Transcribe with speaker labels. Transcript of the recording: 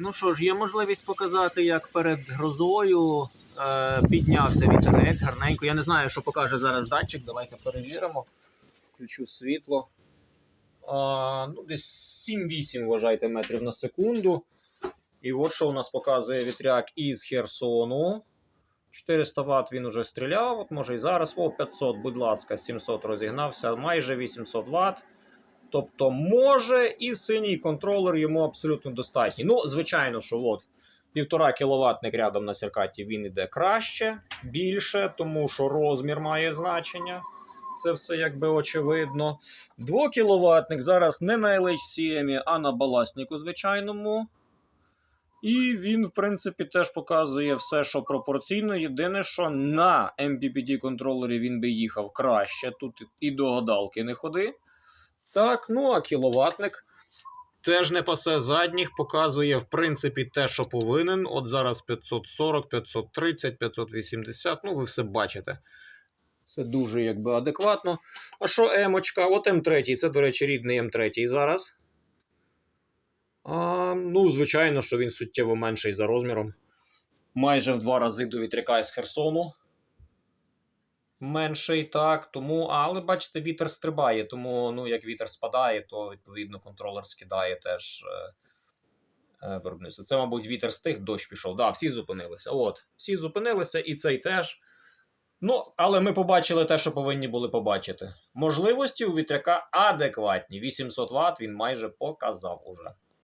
Speaker 1: Ну що ж, є можливість показати, як перед грозою е, піднявся вітерець гарненько. Я не знаю, що покаже зараз датчик. Давайте перевіримо. Включу світло. А, ну, десь 7-8, вважайте, метрів на секунду. І от що у нас показує вітряк із Херсону. 400 Вт він уже стріляв, от може і зараз. О, 500, будь ласка, 700 розігнався, майже 800 Вт. Тобто, може, і синій контролер йому абсолютно достатній. Ну, звичайно, що от 1,5 кВт рядом на Серкаті він іде краще, більше, тому що розмір має значення. Це все якби очевидно. 2 кВт зараз не на LHCM, а на баласнику звичайному. І він, в принципі, теж показує все, що пропорційно. Єдине, що на MPPT контролері він би їхав краще. Тут і до гадалки не ходи. Так, ну а кіловатник теж не пасе задніх, показує, в принципі, те, що повинен. От зараз 540, 530, 580. Ну, ви все бачите. Це дуже якби адекватно. А що емочка? От М3, це, до речі, рідний М3 зараз. А, ну, звичайно, що він суттєво менший за розміром. Майже в два рази до вітряка з Херсону. Менший, так. Тому, але бачите, вітер стрибає, тому ну, як вітер спадає, то відповідно контролер скидає теж е, е, виробництво. Це, мабуть, вітер стих, дощ пішов. Да, всі зупинилися. От, всі зупинилися, і цей теж. Ну, але ми побачили те, що повинні були побачити. Можливості у вітряка адекватні. 800 Вт він майже показав уже.